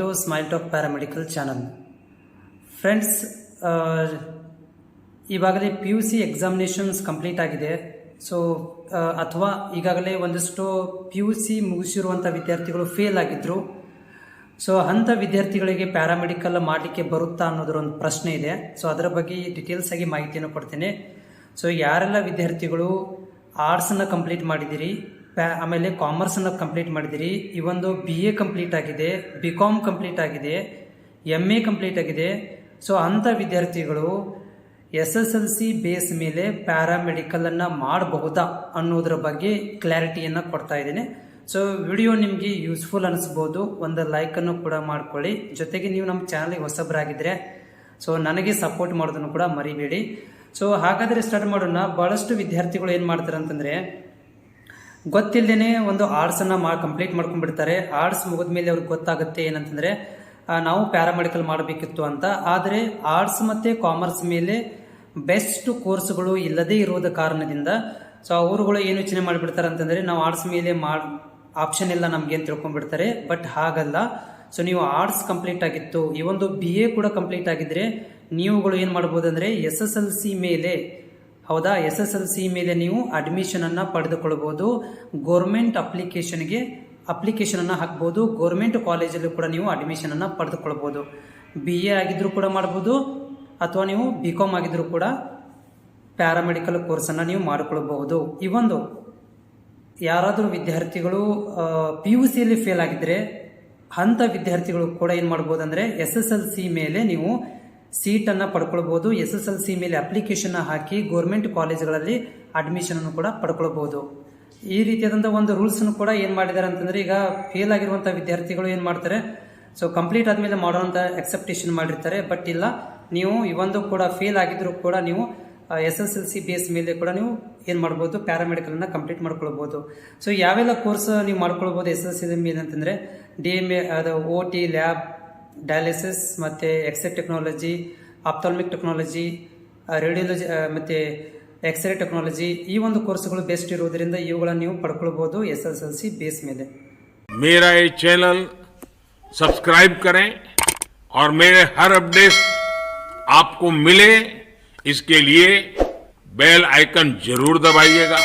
To smile talk paramedical channel friends ಈಗಾಗಲೇ P U C examinations complete ಆಗಿದೆ. So ಅಥವಾ ಈಗಾಗಲೇ ಒಂದಷ್ಟು ಪಿ ಯು ಸಿ ಮುಗಿಸಿರುವಂಥ ವಿದ್ಯಾರ್ಥಿಗಳು ಫೇಲ್ ಆಗಿದ್ದರು ಸೊ ಅಂಥ ವಿದ್ಯಾರ್ಥಿಗಳಿಗೆ ಪ್ಯಾರಾಮೆಡಿಕಲ್ ಮಾಡಲಿಕ್ಕೆ ಬರುತ್ತಾ ಅನ್ನೋದ್ರ ಒಂದು ಪ್ರಶ್ನೆ ಇದೆ. ಸೊ ಅದರ ಬಗ್ಗೆ ಡೀಟೇಲ್ಸ್ ಆಗಿ ಮಾಹಿತಿಯನ್ನು ಕೊಡ್ತೇನೆ. ಸೊ ಯಾರೆಲ್ಲ ವಿದ್ಯಾರ್ಥಿಗಳು ಆರ್ಟ್ಸನ್ನು ಕಂಪ್ಲೀಟ್ ಮಾಡಿದಿರಿ ಪ್ಯಾ ಆಮೇಲೆ ಕಾಮರ್ಸನ್ನು ಕಂಪ್ಲೀಟ್ ಮಾಡಿದಿರಿ. ಈ ಒಂದು ಬಿ ಎ ಕಂಪ್ಲೀಟ್ ಆಗಿದೆ ಬಿ ಕಾಮ್ ಕಂಪ್ಲೀಟ್ ಆಗಿದೆ ಎಂ ಎ ಕಂಪ್ಲೀಟ್ ಆಗಿದೆ. ಸೊ ಅಂಥ ವಿದ್ಯಾರ್ಥಿಗಳು S S L C base ಮೇಲೆ ಪ್ಯಾರಾಮೆಡಿಕಲನ್ನು ಮಾಡಬಹುದಾ ಅನ್ನೋದ್ರ ಬಗ್ಗೆ ಕ್ಲಾರಿಟಿಯನ್ನು ಕೊಡ್ತಾ ಇದ್ದೀನಿ. ಸೊ ವಿಡಿಯೋ ನಿಮಗೆ ಯೂಸ್ಫುಲ್ ಅನಿಸ್ಬೋದು. ಒಂದು ಲೈಕನ್ನು ಕೂಡ ಮಾಡ್ಕೊಳ್ಳಿ. ಜೊತೆಗೆ ನೀವು ನಮ್ಮ ಚಾನಲ್ಗೆ ಹೊಸಬ್ರಾಗಿದ್ದರೆ ಸೊ ನನಗೆ ಸಪೋರ್ಟ್ ಮಾಡೋದನ್ನು ಕೂಡ ಮರಿಬೇಡಿ. ಸೊ ಹಾಗಾದರೆ ಸ್ಟಾರ್ಟ್ ಮಾಡೋಣ. ಭಾಳಷ್ಟು ವಿದ್ಯಾರ್ಥಿಗಳು ಏನು ಮಾಡ್ತಾರೆ ಅಂತಂದರೆ ಗೊತ್ತಿಲ್ಲದೇ ಒಂದು ಆರ್ಟ್ಸನ್ನು ಮಾ ಕಂಪ್ಲೀಟ್ ಮಾಡ್ಕೊಂಡ್ಬಿಡ್ತಾರೆ. ಆರ್ಟ್ಸ್ ಮುಗಿದ ಮೇಲೆ ಅವ್ರಿಗೆ ಗೊತ್ತಾಗುತ್ತೆ ಏನಂತಂದರೆ ನಾವು ಪ್ಯಾರಾಮೆಡಿಕಲ್ ಮಾಡಬೇಕಿತ್ತು ಅಂತ. ಆದರೆ ಆರ್ಟ್ಸ್ ಮತ್ತು ಕಾಮರ್ಸ್ ಮೇಲೆ ಬೆಸ್ಟ್ ಕೋರ್ಸ್ಗಳು ಇಲ್ಲದೇ ಇರೋದ ಕಾರಣದಿಂದ ಸೊ ಅವರುಗಳು ಏನು ಯೋಚನೆ ಮಾಡಿಬಿಡ್ತಾರೆ ಅಂತಂದರೆ, ನಾವು ಆರ್ಟ್ಸ್ ಮೇಲೆ ಮಾಡಿ ಆಪ್ಷನ್ ಎಲ್ಲ ನಮ್ಗೆ ಏನು ತಿಳ್ಕೊಂಡ್ಬಿಡ್ತಾರೆ. ಬಟ್ ಹಾಗಲ್ಲ. ಸೊ ನೀವು ಆರ್ಟ್ಸ್ ಕಂಪ್ಲೀಟ್ ಆಗಿತ್ತು. ಈ ಒಂದು ಬಿ ಎ ಕೂಡ ಕಂಪ್ಲೀಟ್ ಆಗಿದ್ರೆ, ನೀವುಗಳು ಏನು ಮಾಡ್ಬೋದು ಅಂದರೆ ಎಸ್ ಎಸ್ ಎಲ್ ಸಿ ಮೇಲೆ ಹೌದಾ? ಎಸ್ ಎಸ್ ಎಲ್ ಸಿ ಮೇಲೆ ನೀವು ಅಡ್ಮಿಷನನ್ನು ಪಡೆದುಕೊಳ್ಬೋದು. ಗೋರ್ಮೆಂಟ್ ಅಪ್ಲಿಕೇಶನ್ಗೆ ಅಪ್ಲಿಕೇಶನನ್ನು ಹಾಕ್ಬೋದು. ಗೋರ್ಮೆಂಟ್ ಕಾಲೇಜಲ್ಲೂ ಕೂಡ ನೀವು ಅಡ್ಮಿಷನನ್ನು ಪಡೆದುಕೊಳ್ಬೋದು. ಬಿ ಎ ಆಗಿದ್ದರೂ ಕೂಡ ಮಾಡ್ಬೋದು. ಅಥವಾ ನೀವು ಬಿ ಕಾಮ್ ಆಗಿದ್ದರೂ ಕೂಡ ಪ್ಯಾರಾಮೆಡಿಕಲ್ ಕೋರ್ಸನ್ನು ನೀವು ಮಾಡಿಕೊಳ್ಬಹುದು. ಈ ಒಂದು ಯಾರಾದರೂ ವಿದ್ಯಾರ್ಥಿಗಳು ಪಿ ಯು ಸಿಯಲ್ಲಿ ಫೇಲ್ ಆಗಿದ್ದರೆ ಅಂಥ ವಿದ್ಯಾರ್ಥಿಗಳು ಕೂಡ ಏನು ಮಾಡ್ಬೋದು ಅಂದರೆ ಎಸ್ ಎಸ್ ಎಲ್ ಸಿ ಮೇಲೆ ನೀವು ಸೀಟನ್ನು ಪಡ್ಕೊಳ್ಬೋದು ಎಸ್ ಎಸ್ ಎಲ್ ಸಿ ಮೇಲೆ ಅಪ್ಲಿಕೇಶನ್ ಹಾಕಿ ಗೋರ್ಮೆಂಟ್ ಕಾಲೇಜುಗಳಲ್ಲಿ ಅಡ್ಮಿಷನನ್ನು ಕೂಡ ಪಡ್ಕೊಳ್ಬೋದು. ಈ ರೀತಿಯಾದಂಥ ಒಂದು ರೂಲ್ಸನ್ನು ಕೂಡ ಏನು ಮಾಡಿದ್ದಾರೆ ಅಂತಂದರೆ ಈಗ ಫೇಲ್ ಆಗಿರುವಂಥ ವಿದ್ಯಾರ್ಥಿಗಳು ಏನು ಮಾಡ್ತಾರೆ ಸೊ ಕಂಪ್ಲೀಟ್ ಆದಮೇಲೆ ಮಾಡೋವಂಥ ಎಕ್ಸೆಪ್ಟೇಷನ್ ಮಾಡಿರ್ತಾರೆ. ಬಟ್ ಇಲ್ಲ, ನೀವು ಇವೊಂದು ಕೂಡ ಫೇಲ್ ಆಗಿದ್ರೂ ಕೂಡ ನೀವು S S L C base ಮೇಲೆ ಕೂಡ ನೀವು ಏನು ಮಾಡ್ಬೋದು ಪ್ಯಾರಾಮೆಡಿಕಲನ್ನು ಕಂಪ್ಲೀಟ್ ಮಾಡ್ಕೊಳ್ಬೋದು. ಸೊ ಯಾವೆಲ್ಲ ಕೋರ್ಸ್ ನೀವು ಮಾಡ್ಕೊಳ್ಬೋದು ಎಸ್ ಎಸ್ ಸಿ ಮೇಲೆ ಅಂತಂದರೆ ಡಿ ಎಂ ಎ ಅದು ಓ ಟಿ ಲ್ಯಾಬ್ ಡಯಾಲಿಸಿಸ್ ಮತ್ತು X-ray technology ophthalmic technology radiology ಮತ್ತು ಎಕ್ಸ್ರೇ ಟೆಕ್ನಾಲಜಿ ಈ ಒಂದು ಕೋರ್ಸ್ಗಳು ಬೆಸ್ಟ್ ಇರೋದ್ರಿಂದ ಇವುಗಳನ್ನು ನೀವು ಪಡ್ಕೊಳ್ಬೋದು S S L C base ಮೇಲೆ मेरा ये चैनल सब्सक्राइब करें और मेरे हर अपडेट आपको मिले इसके लिए बेल आइकन जरूर दबाइएगा